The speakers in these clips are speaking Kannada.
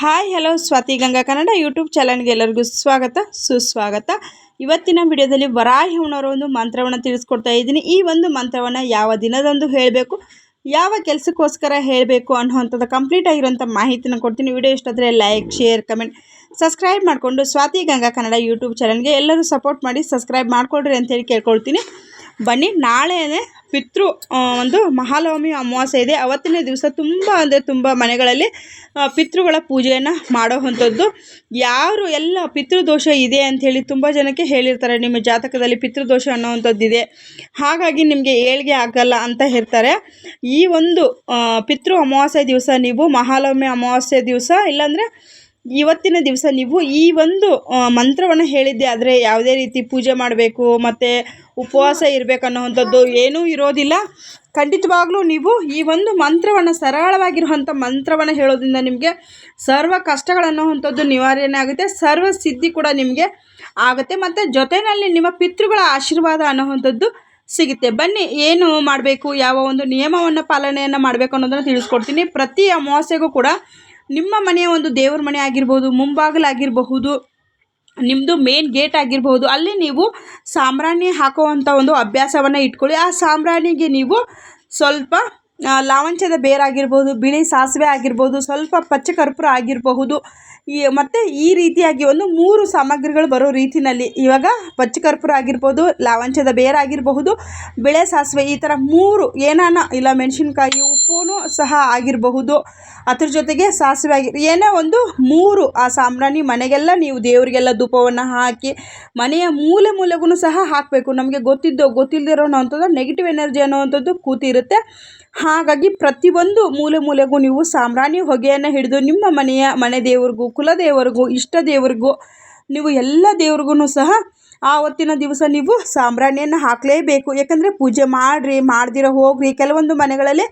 Hi hello Swathi Ganga Kannada YouTube ಚಾನಲ್ಗೆ ಎಲ್ಲರಿಗೂ ಸ್ವಾಗತ, ಸುಸ್ವಾಗತ. ಇವತ್ತಿನ ವಿಡಿಯೋದಲ್ಲಿ ವರಾಹಿ ಹುಣ್ಣವರ ಒಂದು ಮಂತ್ರವನ್ನು ತಿಳಿಸ್ಕೊಡ್ತಾ ಇದ್ದೀನಿ. ಈ ಒಂದು ಮಂತ್ರವನ್ನು ಯಾವ ದಿನದಂದು ಹೇಳಬೇಕು, ಯಾವ ಕೆಲಸಕ್ಕೋಸ್ಕರ ಹೇಳಬೇಕು ಅನ್ನೋವಂಥದ್ದು ಕಂಪ್ಲೀಟ್ ಆಗಿರೋಂಥ ಮಾಹಿತಿನ ಕೊಡ್ತೀನಿ. ವಿಡಿಯೋ ಇಷ್ಟಾದರೆ ಲೈಕ್ ಶೇರ್ ಕಮೆಂಟ್ ಸಬ್ಸ್ಕ್ರೈಬ್ ಮಾಡಿಕೊಂಡು ಸ್ವಾತಿ ಗಂಗಾ ಕನ್ನಡ ಯೂಟ್ಯೂಬ್ ಚಾನಲ್ಗೆ ಎಲ್ಲರೂ ಸಪೋರ್ಟ್ ಮಾಡಿ ಸಬ್ಸ್ಕ್ರೈಬ್ ಮಾಡಿಕೊಡ್ರಿ ಅಂತೇಳಿ ಕೇಳ್ಕೊಳ್ತೀನಿ. ಬನ್ನಿ. ನಾಳೆನೇ ಪಿತೃ ಒಂದು ಮಹಾಲವಮಿ ಅಮಾವಾಸ್ಯೆ ಇದೆ. ಅವತ್ತಿನ ದಿವಸ ತುಂಬ ಅಂದರೆ ತುಂಬ ಮನೆಗಳಲ್ಲಿ ಪಿತೃಗಳ ಪೂಜೆಯನ್ನು ಮಾಡೋವಂಥದ್ದು ಯಾರು ಎಲ್ಲ ಪಿತೃದೋಷ ಇದೆ ಅಂಥೇಳಿ ತುಂಬ ಜನಕ್ಕೆ ಹೇಳಿರ್ತಾರೆ. ನಿಮ್ಮ ಜಾತಕದಲ್ಲಿ ಪಿತೃದೋಷ ಅನ್ನೋವಂಥದ್ದು ಇದೆ. ಹಾಗಾಗಿ ನಿಮಗೆ ಏಳಿಗೆ ಆಗಲ್ಲ ಅಂತ ಹೇಳ್ತಾರೆ. ಈ ಒಂದು ಪಿತೃ ಅಮಾವಾಸ್ಯೆ ದಿವಸ ನೀವು ಮಹಾಲವಮಿ ಅಮಾವಾಸ್ಯೆ ದಿವಸ, ಇಲ್ಲಾಂದರೆ ಇವತ್ತಿನ ದಿವಸ ನೀವು ಈ ಒಂದು ಮಂತ್ರವನ್ನು ಹೇಳಿದ್ದೆ. ಆದರೆ ಯಾವುದೇ ರೀತಿ ಪೂಜೆ ಮಾಡಬೇಕು, ಮತ್ತು ಉಪವಾಸ ಇರಬೇಕು ಅನ್ನೋವಂಥದ್ದು ಏನೂ ಇರೋದಿಲ್ಲ. ಖಂಡಿತವಾಗ್ಲೂ ನೀವು ಈ ಒಂದು ಮಂತ್ರವನ್ನು ಸರಳವಾಗಿರುವಂಥ ಮಂತ್ರವನ್ನು ಹೇಳೋದ್ರಿಂದ ನಿಮಗೆ ಸರ್ವ ಕಷ್ಟಗಳನ್ನುವಂಥದ್ದು ನಿವಾರಣೆ ಆಗುತ್ತೆ. ಸರ್ವ ಸಿದ್ಧಿ ಕೂಡ ನಿಮಗೆ ಆಗುತ್ತೆ. ಮತ್ತು ಜೊತೆಯಲ್ಲಿ ನಿಮ್ಮ ಪಿತೃಗಳ ಆಶೀರ್ವಾದ ಅನ್ನೋವಂಥದ್ದು ಸಿಗುತ್ತೆ. ಬನ್ನಿ, ಏನು ಮಾಡಬೇಕು? ಯಾವ ಒಂದು ನಿಯಮವನ್ನು ಪಾಲನೆಯನ್ನು ಮಾಡಬೇಕು ಅನ್ನೋದನ್ನು ತಿಳಿಸ್ಕೊಡ್ತೀನಿ. ಪ್ರತಿ ಅಮಾವಾಸ್ಯೆಗೂ ಕೂಡ ನಿಮ್ಮ ಮನೆಯ ಒಂದು ದೇವ್ರ ಮನೆ ಆಗಿರ್ಬೋದು, ಮುಂಬಾಗಿಲಾಗಿರಬಹುದು ನಿಮ್ಮದು ಮೇನ್ ಗೇಟ್ ಆಗಿರಬಹುದು, ಅಲ್ಲಿ ನೀವು ಸಾಂಬ್ರಾಣಿ ಹಾಕುವಂಥ ಒಂದು ಅಭ್ಯಾಸವನ್ನು ಇಟ್ಕೊಳ್ಳಿ. ಆ ಸಾಂಬ್ರಾಣಿಗೆ ನೀವು ಸ್ವಲ್ಪ ಲಾವಂಚದ ಬೇರಾಗಿರ್ಬೋದು ಬಿಳಿ ಸಾಸಿವೆ ಆಗಿರ್ಬೋದು, ಸ್ವಲ್ಪ ಪಚ್ಚ ಕರ್ಪೂರ ಆಗಿರಬಹುದು. ಈ, ಮತ್ತು ಈ ರೀತಿಯಾಗಿ ಒಂದು ಮೂರು ಸಾಮಗ್ರಿಗಳು ಬರೋ ರೀತಿಯಲ್ಲಿ ಇವಾಗ ಪಚ್ಚ ಕರ್ಪೂರ ಆಗಿರ್ಬೋದು, ಲಾವಂಚದ ಬೇರಾಗಿರಬಹುದು ಬಿಳೆ ಸಾಸಿವೆ, ಈ ಥರ ಮೂರು ಏನಾನ, ಇಲ್ಲ ಮೆಣಸಿನ್ಕಾಯಿ ಸಹ ಆಗಿರಬಹುದು. ಅದ್ರ ಜೊತೆಗೆ ಸಾಸಿವೆ ಆಗಿ, ಏನೇ ಒಂದು ಮೂರು ಆ ಸಾಂಬ್ರಾಣಿ ಮನೆಗೆಲ್ಲ ನೀವು ದೇವರಿಗೆಲ್ಲ ಧೂಪವನ್ನು ಹಾಕಿ, ಮನೆಯ ಮೂಲೆ ಮೂಲೆಗೂ ಸಹ ಹಾಕಬೇಕು. ನಮಗೆ ಗೊತ್ತಿದ್ದೋ ಗೊತ್ತಿಲ್ಲದಿರೋ ಅಂಥದ್ದು ನೆಗೆಟಿವ್ ಎನರ್ಜಿ ಅನ್ನೋವಂಥದ್ದು ಕೂತಿರುತ್ತೆ ಹಾಗಾಗಿ ಪ್ರತಿಯೊಂದು ಮೂಲೆ ಮೂಲೆಗೂ ನೀವು ಸಾಂಬ್ರಾಣಿ ಹೊಗೆಯನ್ನು ಹಿಡಿದು ನಿಮ್ಮ ಮನೆಯ, ಮನೆ ದೇವ್ರಿಗೂ ಕುಲದೇವರಿಗೂ ಇಷ್ಟ ದೇವರಿಗೂ, ನೀವು ಎಲ್ಲ ದೇವ್ರಿಗೂ ಸಹ ಆ ಹೊತ್ತಿನ ದಿವಸ ನೀವು ಸಾಂಬ್ರಾಣಿಯನ್ನು ಹಾಕಲೇಬೇಕು. ಯಾಕಂದರೆ ಪೂಜೆ ಮಾಡಿರಿ, ಮಾಡ್ದಿರ ಹೋಗ್ರಿ. ಕೆಲವೊಂದು ಮನೆಗಳಲ್ಲಿ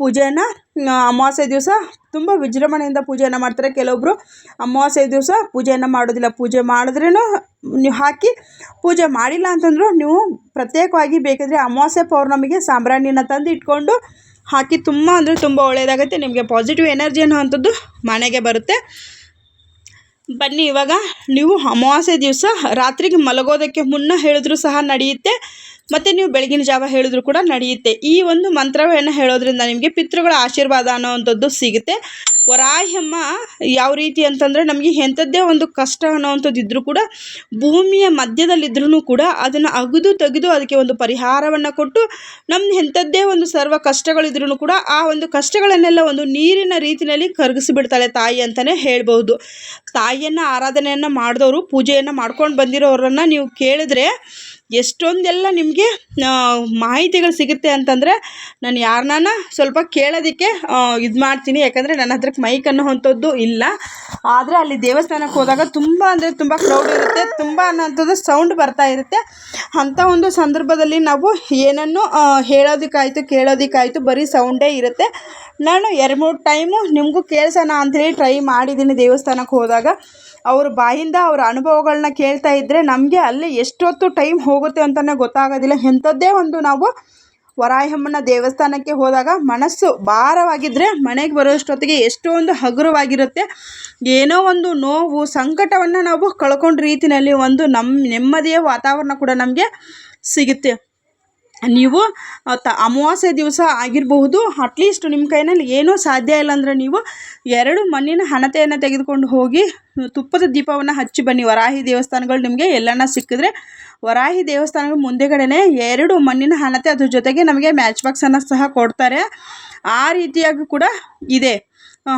ಪೂಜೆಯನ್ನು ಆ, ಅಮಾವಾಸ್ಯೆ ದಿವಸ ತುಂಬ ವಿಜೃಂಭಣೆಯಿಂದ ಪೂಜೆಯನ್ನು ಮಾಡ್ತಾರೆ. ಕೆಲವೊಬ್ಬರು ಅಮಾವಾಸ್ಯೆ ದಿವಸ ಪೂಜೆಯನ್ನು ಮಾಡೋದಿಲ್ಲ. ಪೂಜೆ ಮಾಡಿದ್ರೂ ನೀವು ಹಾಕಿ ಪೂಜೆ ಮಾಡಿಲ್ಲ ಅಂತಂದರೂ ನೀವು ಪ್ರತ್ಯೇಕವಾಗಿ ಬೇಕಿದ್ರೆ ಅಮಾವಾಸ್ಯೆ ಪೌರ್ಣಮಿಗೆ ಸಾಂಬ್ರಾಣಿನ ತಂದು ಇಟ್ಕೊಂಡು ಹಾಕಿ ತುಂಬ ಅಂದರೆ ತುಂಬ ಒಳ್ಳೆಯದಾಗುತ್ತೆ ನಿಮಗೆ ಪಾಸಿಟಿವ್ ಎನರ್ಜಿ ಅನ್ನೋವಂಥದ್ದು ಮನೆಗೆ ಬರುತ್ತೆ. ಬನ್ನಿ ಇವಾಗ ನೀವು ಅಮಾವಾಸ್ಯೆ ದಿವಸ ರಾತ್ರಿಗೆ ಮಲಗೋದಕ್ಕೆ ಮುನ್ನ ಹೇಳಿದ್ರು ಸಹ ನಡೆಯುತ್ತೆ. ಮತ್ತು ನೀವು ಬೆಳಗಿನ ಜಾವ ಹೇಳಿದ್ರು ಕೂಡ ನಡೆಯುತ್ತೆ. ಈ ಒಂದು ಮಂತ್ರವನ್ನು ಹೇಳೋದ್ರಿಂದ ನಿಮಗೆ ಪಿತೃಗಳ ಆಶೀರ್ವಾದ ಅನ್ನೋವಂಥದ್ದು ಸಿಗುತ್ತೆ. ವರಾಯಮ್ಮ ಯಾವ ರೀತಿ ಅಂತಂದರೆ ನಮಗೆ ಎಂಥದ್ದೇ ಒಂದು ಕಷ್ಟ ಅನ್ನೋವಂಥದ್ದು ಇದ್ದರೂ ಕೂಡ ಭೂಮಿಯ ಮಧ್ಯದಲ್ಲಿದ್ರೂ ಕೂಡ ಅದನ್ನು ಅಗದು ತೆಗೆದು ಅದಕ್ಕೆ ಒಂದು ಪರಿಹಾರವನ್ನು ಕೊಟ್ಟು ನಮ್ಮ ಎಂಥದ್ದೇ ಒಂದು ಸರ್ವ ಕಷ್ಟಗಳಿದ್ರೂ ಕೂಡ ಆ ಒಂದು ಕಷ್ಟಗಳನ್ನೆಲ್ಲ ಒಂದು ನೀರಿನ ರೀತಿಯಲ್ಲಿ ಕರಗಿಸಿಬಿಡ್ತಾಳೆ ತಾಯಿ ಅಂತಲೇ ಹೇಳ್ಬೋದು ತಾಯಿಯನ್ನು ಆರಾಧನೆಯನ್ನು ಮಾಡಿದವರು, ಪೂಜೆಯನ್ನು ಮಾಡ್ಕೊಂಡು ಬಂದಿರೋರನ್ನು ನೀವು ಕೇಳಿದ್ರೆ ಎಷ್ಟೊಂದೆಲ್ಲ ನಿಮಗೆ ಮಾಹಿತಿಗಳು ಸಿಗುತ್ತೆ ಅಂತಂದರೆ ನಾನು ಯಾರನ್ನ ಸ್ವಲ್ಪ ಕೇಳೋದಕ್ಕೆ ಇದು ಮಾಡ್ತೀನಿ. ಯಾಕಂದರೆ ನನ್ನ ಹತ್ರಕ್ಕೆ ಮೈಕ್ ಅನ್ನೋವಂಥದ್ದು ಇಲ್ಲ. ಆದರೆ ಅಲ್ಲಿ ದೇವಸ್ಥಾನಕ್ಕೆ ಹೋದಾಗ ತುಂಬ ಅಂದರೆ ತುಂಬ ಕ್ರೌಡ್ ಇರುತ್ತೆ, ತುಂಬ ಅನ್ನೋಂಥದ್ದು ಸೌಂಡ್ ಬರ್ತಾ ಇರುತ್ತೆ. ಅಂಥ ಒಂದು ಸಂದರ್ಭದಲ್ಲಿ ನಾವು ಏನನ್ನು ಹೇಳೋದಕ್ಕಾಯಿತು, ಕೇಳೋದಕ್ಕಾಯಿತು ಬರೀ ಸೌಂಡೇ ಇರುತ್ತೆ. ನಾನು ಎರಡು ಮೂರು ಟೈಮು ನಿಮಗೂ ಕೇಳಿಸೋಣ ಅಂಥೇಳಿ ಟ್ರೈ ಮಾಡಿದ್ದೀನಿ ದೇವಸ್ಥಾನಕ್ಕೆ ಹೋದಾಗ. ಅವ್ರ ಬಾಯಿಂದ ಅವ್ರ ಅನುಭವಗಳನ್ನ ಕೇಳ್ತಾ ಇದ್ದರೆ ನಮಗೆ ಅಲ್ಲಿ ಎಷ್ಟೊತ್ತು ಟೈಮ್ ಹೋಗುತ್ತೆ ಅಂತಲೇ ಗೊತ್ತಾಗೋದಿಲ್ಲ. ಎಂಥದ್ದೇ ಒಂದು ನಾವು ವರಾಯಮ್ಮನ ದೇವಸ್ಥಾನಕ್ಕೆ ಹೋದಾಗ ಮನಸ್ಸು ಭಾರವಾಗಿದ್ದರೆ ಮನೆಗೆ ಬರೋಷ್ಟೊತ್ತಿಗೆ ಎಷ್ಟೊಂದು ಹಗುರವಾಗಿರುತ್ತೆ. ಏನೋ ಒಂದು ನೋವು, ಸಂಕಟವನ್ನು ನಾವು ಕಳ್ಕೊಂಡ ರೀತಿಯಲ್ಲಿ ಒಂದು ನಮ್ಮ ನೆಮ್ಮದಿಯ ವಾತಾವರಣ ಕೂಡ ನಮಗೆ ಸಿಗುತ್ತೆ. ನೀವು ತ, ಅಮಾವಾಸ್ಯೆ ದಿವಸ ಆಗಿರಬಹುದು ಅಟ್ಲೀಸ್ಟ್ ನಿಮ್ಮ ಕೈನಲ್ಲಿ ಏನೂ ಸಾಧ್ಯ ಇಲ್ಲ ಅಂದರೆ ನೀವು ಎರಡು ಮಣ್ಣಿನ ಹಣತೆಯನ್ನು ತೆಗೆದುಕೊಂಡು ಹೋಗಿ, ತುಪ್ಪದ ದೀಪವನ್ನು ಹಚ್ಚಿ ಬನ್ನಿ. ವರಾಹಿ ದೇವಸ್ಥಾನಗಳು ನಿಮಗೆ ಎಲ್ಲನ ಸಿಕ್ಕಿದ್ರೆ, ವರಾಹಿ ದೇವಸ್ಥಾನಗಳ ಮುಂದೆಗಡೆನೆ ಎರಡು ಮಣ್ಣಿನ ಹಣತೆ ಅದ್ರ ಜೊತೆಗೆ ನಮಗೆ ಮ್ಯಾಚ್ ಬಾಕ್ಸನ್ನು ಸಹ ಕೊಡ್ತಾರೆ. ಆ ರೀತಿಯಾಗಿ ಕೂಡ ಇದೆ.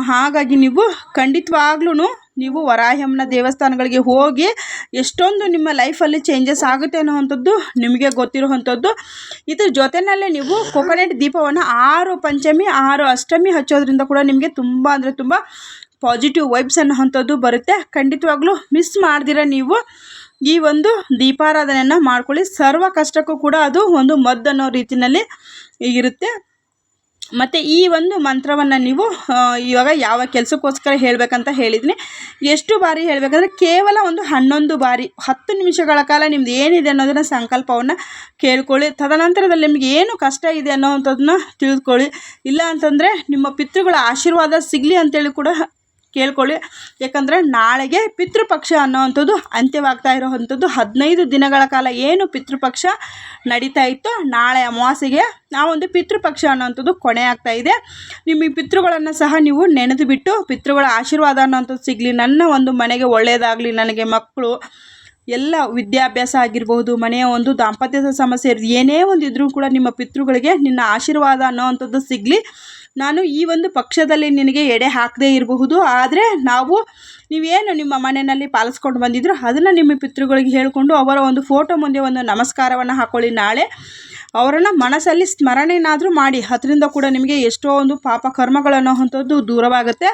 ಹಾಗಾಗಿ ನೀವು ಖಂಡಿತವಾಗ್ಲೂ ನೀವು ವರಾಹಮ್ಮನ ದೇವಸ್ಥಾನಗಳಿಗೆ ಹೋಗಿ ಎಷ್ಟೊಂದು ನಿಮ್ಮ ಲೈಫಲ್ಲಿ ಚೇಂಜಸ್ ಆಗುತ್ತೆ ಅನ್ನೋವಂಥದ್ದು ನಿಮಗೆ ಗೊತ್ತಿರುವಂಥದ್ದು. ಇದ್ರ ಜೊತೆಯಲ್ಲೇ ನೀವು ಕೊಕೊನೆಟ್ ದೀಪವನ್ನು ಆರು ಪಂಚಮಿ, ಆರು ಅಷ್ಟಮಿ ಹಚ್ಚೋದ್ರಿಂದ ಕೂಡ ನಿಮಗೆ ತುಂಬ ಅಂದರೆ ತುಂಬ ಪಾಸಿಟಿವ್ ವೈಬ್ಸ್ ಅನ್ನೋವಂಥದ್ದು ಬರುತ್ತೆ. ಖಂಡಿತವಾಗ್ಲೂ ಮಿಸ್ ಮಾಡ್ದಿರ ನೀವು ಈ ಒಂದು ದೀಪಾರಾಧನೆಯನ್ನು ಮಾಡ್ಕೊಳ್ಳಿ. ಸರ್ವ ಕಷ್ಟಕ್ಕೂ ಕೂಡ ಅದು ಒಂದು ಮದ್ದು ಅನ್ನೋ ರೀತಿಯಲ್ಲಿ ಇರುತ್ತೆ. ಮತ್ತು ಈ ಒಂದು ಮಂತ್ರವನ್ನು ನೀವು ಇವಾಗ ಯಾವ ಕೆಲಸಕ್ಕೋಸ್ಕರ ಹೇಳಬೇಕಂತ ಹೇಳಿದ್ದೀನಿ ಎಷ್ಟು ಬಾರಿ ಹೇಳಬೇಕಂದ್ರೆ ಕೇವಲ ಒಂದು ಹನ್ನೊಂದು ಬಾರಿ, ಹತ್ತು ನಿಮಿಷಗಳ ಕಾಲ ನಿಮ್ದು ಏನಿದೆ ಅನ್ನೋದನ್ನು ಸಂಕಲ್ಪವನ್ನು ಕೇಳ್ಕೊಳ್ಳಿ. ತದನಂತರದಲ್ಲಿ ನಿಮಗೆ ಏನು ಕಷ್ಟ ಇದೆ ಅನ್ನೋವಂಥದ್ದನ್ನ ತಿಳಿದುಕೊಳ್ಳಿ. ಇಲ್ಲ ಅಂತಂದರೆ ನಿಮ್ಮ ಪಿತೃಗಳ ಆಶೀರ್ವಾದ ಸಿಗಲಿ ಅಂತೇಳಿ ಕೂಡ ಕೇಳ್ಕೊಳ್ಳಿ. ಯಾಕಂದರೆ ನಾಳೆಗೆ ಪಿತೃಪಕ್ಷ ಅನ್ನೋವಂಥದ್ದು ಅಂತ್ಯವಾಗ್ತಾ ಇರೋವಂಥದ್ದು. ಹದಿನೈದು ದಿನಗಳ ಕಾಲ ಏನು ಪಿತೃಪಕ್ಷ ನಡೀತಾ ಇತ್ತು ನಾಳೆ ಅಮಾವಾಸ್ಯೆಗೆ ಆ ಒಂದು ಪಿತೃಪಕ್ಷ ಅನ್ನೋವಂಥದ್ದು ಕೊನೆ ಆಗ್ತಾ ಇದೆ. ನಿಮ್ಮ ಪಿತೃಗಳನ್ನು ಸಹ ನೀವು ನೆನೆದು ಬಿಟ್ಟು ಪಿತೃಗಳ ಆಶೀರ್ವಾದ ಅನ್ನೋವಂಥದ್ದು ಸಿಗಲಿ. ನನ್ನ ಒಂದು ಮನೆಗೆ ಒಳ್ಳೆಯದಾಗಲಿ ನನಗೆ ಮಕ್ಕಳು ಎಲ್ಲ ವಿದ್ಯಾಭ್ಯಾಸ ಆಗಿರಬಹುದು, ಮನೆಯ ಒಂದು ದಾಂಪತ್ಯದ ಸಮಸ್ಯೆ ಇರೋದು, ಏನೇ ಒಂದು ಇದ್ರೂ ಕೂಡ ನಿಮ್ಮ ಪಿತೃಗಳಿಗೆ ನಿನ್ನ ಆಶೀರ್ವಾದ ಅನ್ನೋವಂಥದ್ದು ಸಿಗಲಿ. ನಾನು ಈ ಒಂದು ಪಕ್ಷದಲ್ಲಿ ನಿನಗೆ ಎಡೆ ಹಾಕದೇ ಇರಬಹುದು, ಆದರೆ ನಾವು, ನೀವೇನು ನಿಮ್ಮ ಮನೆಯಲ್ಲಿ ಪಾಲಿಸ್ಕೊಂಡು ಬಂದಿದ್ರು ಅದನ್ನು ನಿಮ್ಮ ಪಿತೃಗಳಿಗೆ ಹೇಳಿಕೊಂಡು ಅವರ ಒಂದು ಫೋಟೋ ಮುಂದೆ ಒಂದು ನಮಸ್ಕಾರವನ್ನು ಹಾಕ್ಕೊಳ್ಳಿ ನಾಳೆ. ಅವರನ್ನು ಮನಸ್ಸಲ್ಲಿ ಸ್ಮರಣೆನಾದರೂ ಮಾಡಿ. ಅದರಿಂದ ಕೂಡ ನಿಮಗೆ ಎಷ್ಟೋ ಒಂದು ಪಾಪ ಕರ್ಮಗಳನ್ನೋವಂಥದ್ದು ದೂರವಾಗುತ್ತೆ.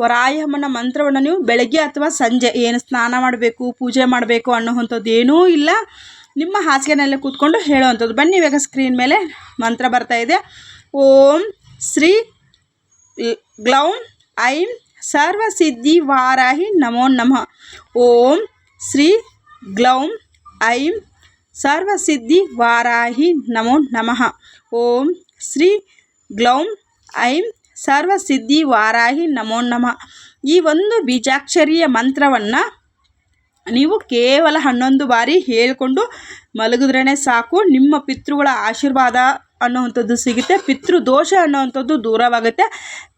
ವರಾಯಮ್ಮನ ಮಂತ್ರವನ್ನು ನೀವು ಬೆಳಗ್ಗೆ ಅಥವಾ ಸಂಜೆ ಏನು ಸ್ನಾನ ಮಾಡಬೇಕು, ಪೂಜೆ ಮಾಡಬೇಕು ಅನ್ನೋವಂಥದ್ದು ಏನೂ ಇಲ್ಲ. ನಿಮ್ಮ ಹಾಸಿಗೆನಲ್ಲೇ ಕೂತ್ಕೊಂಡು ಹೇಳುವಂಥದ್ದು. ಬನ್ನಿ, ಇವಾಗ ಸ್ಕ್ರೀನ್ ಮೇಲೆ ಮಂತ್ರ ಬರ್ತಾ ಇದೆ. ಓಂ ಶ್ರೀ ಗ್ಲೌಂ ಐಂ ಸರ್ವಸಿದ್ಧಿ ವಾರಾಹಿ ನಮೋ ನಮಃ. ಓಂ ಶ್ರೀ ಗ್ಲೌಂ ಐಂ ಸರ್ವಸಿದ್ಧಿ ವಾರಾಹಿ ನಮೋ ನಮಃ. ಓಂ ಶ್ರೀ ಗ್ಲೌಂ ಐಂ ಸರ್ವಸಿದ್ಧಿ ವಾರಾಹಿ ನಮೋ ನಮಃ. ಈ ಒಂದು ಬೀಜಾಕ್ಷರಿಯ ಮಂತ್ರವನ್ನು ನೀವು ಕೇವಲ ಹನ್ನೊಂದು ಬಾರಿ ಹೇಳಿಕೊಂಡು ಮಲಗಿದ್ರೇ ಸಾಕು, ನಿಮ್ಮ ಪಿತೃಗಳ ಆಶೀರ್ವಾದ ಅನ್ನೋವಂಥದ್ದು ಸಿಗುತ್ತೆ ಪಿತೃ ದೋಷ ಅನ್ನೋವಂಥದ್ದು ದೂರವಾಗುತ್ತೆ.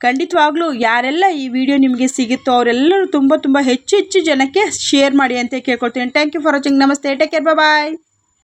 ಖಂಡಿತವಾಗ್ಲೂ ಯಾರೆಲ್ಲ ಈ ವಿಡಿಯೋ ನಿಮಗೆ ಸಿಗುತ್ತೋ ಅವರೆಲ್ಲರೂ ತುಂಬ ತುಂಬ ಹೆಚ್ಚು ಹೆಚ್ಚು ಜನಕ್ಕೆ ಶೇರ್ ಮಾಡಿ ಅಂತ ಕೇಳ್ಕೊಳ್ತೀನಿ. ಥ್ಯಾಂಕ್ ಯು ಫಾರ್ ವಾಚಿಂಗ್ ನಮಸ್ತೆ. Take care bye